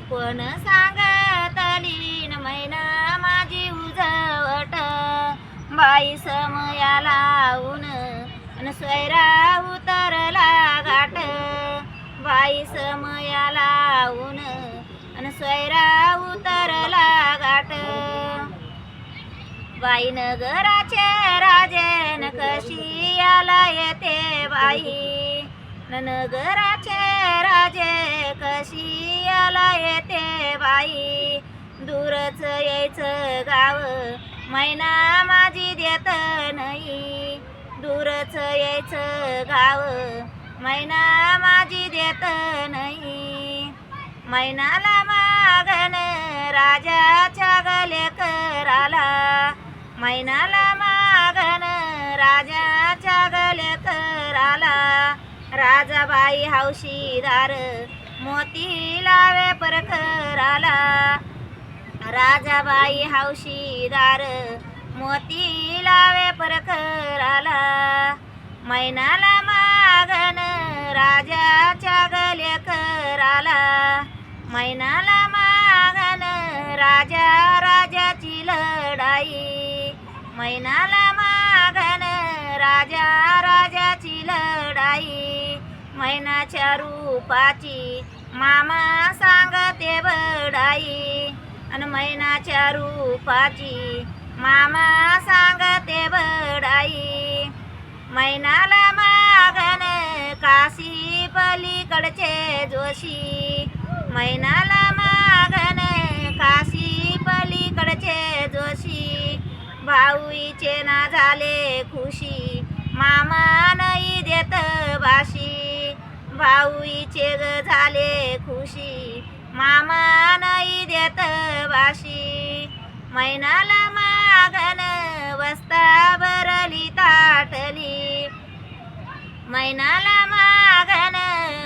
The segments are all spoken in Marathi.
कोण सांगतली न मैना माझी उजवट. बाई समया लावून न स्वैरा उतरला घाट. बाई समया लावून न स्वैरा उतरला घाट. बाई नगराचे राजेन कशी याला येते बाई? नगराचे राजे कशी आला येते बाई? दूरच यायचं गाव मैना माझी देत नाही. दूरच यायचं गाव मैना माझी देत नाही. मैनाला मागन राजाच्या गले कराला. मैनाला मागन राजाच्या गले कराला. राजाबाई हौशीदार मोती लावे परखराला राजाबाई हौशीदार मोती लावे परखराला मैनाला मागन राजाच्या गलेकराला मैनाला मागन राजा राजाची लढाई. मैनाला मागन राजा राजाची लढाई. मैनाच्या रूपाची मामा सांगते बडाई आणि मैनाच्या रूपाची मामा सांगते बडाई मैनाला मागन काशी पलीकडचे जोशी. मैनाला मागन काशी पलीकडचे जोशी. भाऊईचे ना झाले खुशी. मामा नाही देत बाशी भाऊईचे ग झाले खुशी. मामा नाही देत बाशी मैनाला मागन वस्ता भरली ताटली. मैनाला मागन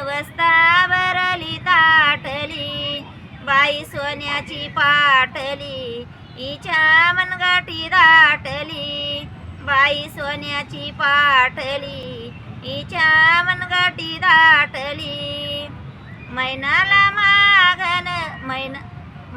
वस्ता भरली ताटली. बाई सोन्याची पाटली. हिच्या मनगाठी दाटली बाई सोन्याची पाटली हिच्या मनगाठी दाटली. मैनाला मागन मैना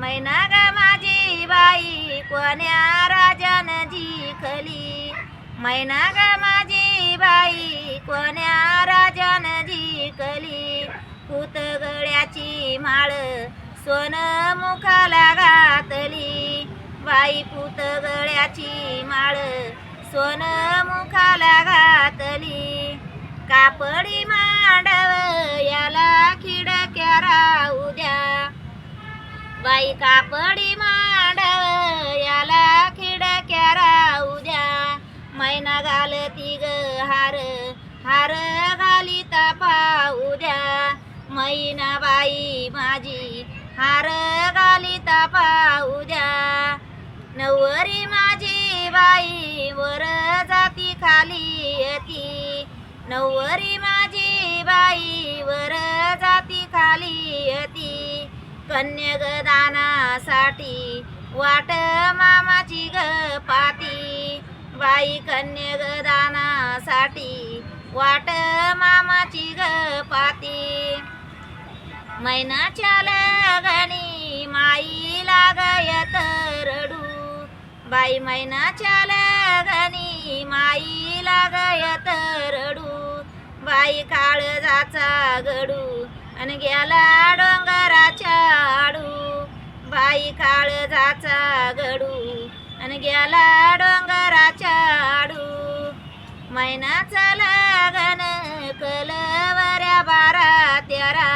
मैना ग माझी बाई कोण्या राजान जिंकली? मैना ग माझी बाई कोण्या राजान जिंकली? पुतगड्याची माळ बाई पुतगळ्याची माळ सोन मुखाला घातली. कापडी मांडव याला खिडक्या राहू द्या. बाई कापडी मांडव याला खिडक्या राहू द्या. मैना घालती ग हार हार घाली पाहू द्या. मैना बाई माझी हार घालीता पाहू द्या. नवरी माझी बाई वर जाती खाली येती. नवरी माझी बाई वर जाती खाली येती. कन्यगदानासाठी वाट मामाची ग पाती बाई कन्यगदानासाठी वाट मामाची ग पाती मैनाच्या लगणी माई लागयत. बाई मैनाच्या लगणी माई लागयत रडू. बाई काळजाचा गडू आणि गेला डोंगराच्या आडू बाई काळजाचा गडू आणि गेला डोंगराच्या आडू मैनाचा लगन कलवऱ्या बारा तेरा.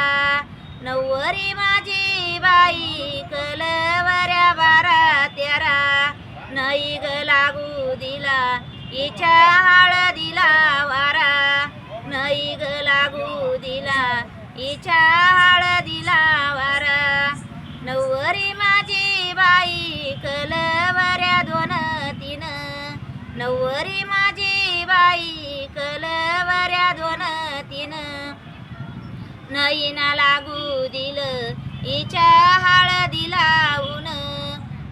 नवरी माझी बाई कलवऱ्या बारा तेरा. नाही ग लागू दिला इच्छा हळदीला वारा नाही ग लागू दिला इच्छा हळदीला वारा नवरी माझी बाई कलवऱ्या दोन तीन नवरी माझी बाई कलवऱ्या दोन तीन नाही ना लागू दिलं इच्छा हळदीला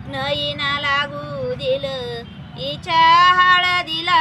ऊन लागू दिलं इच्छा हळदीला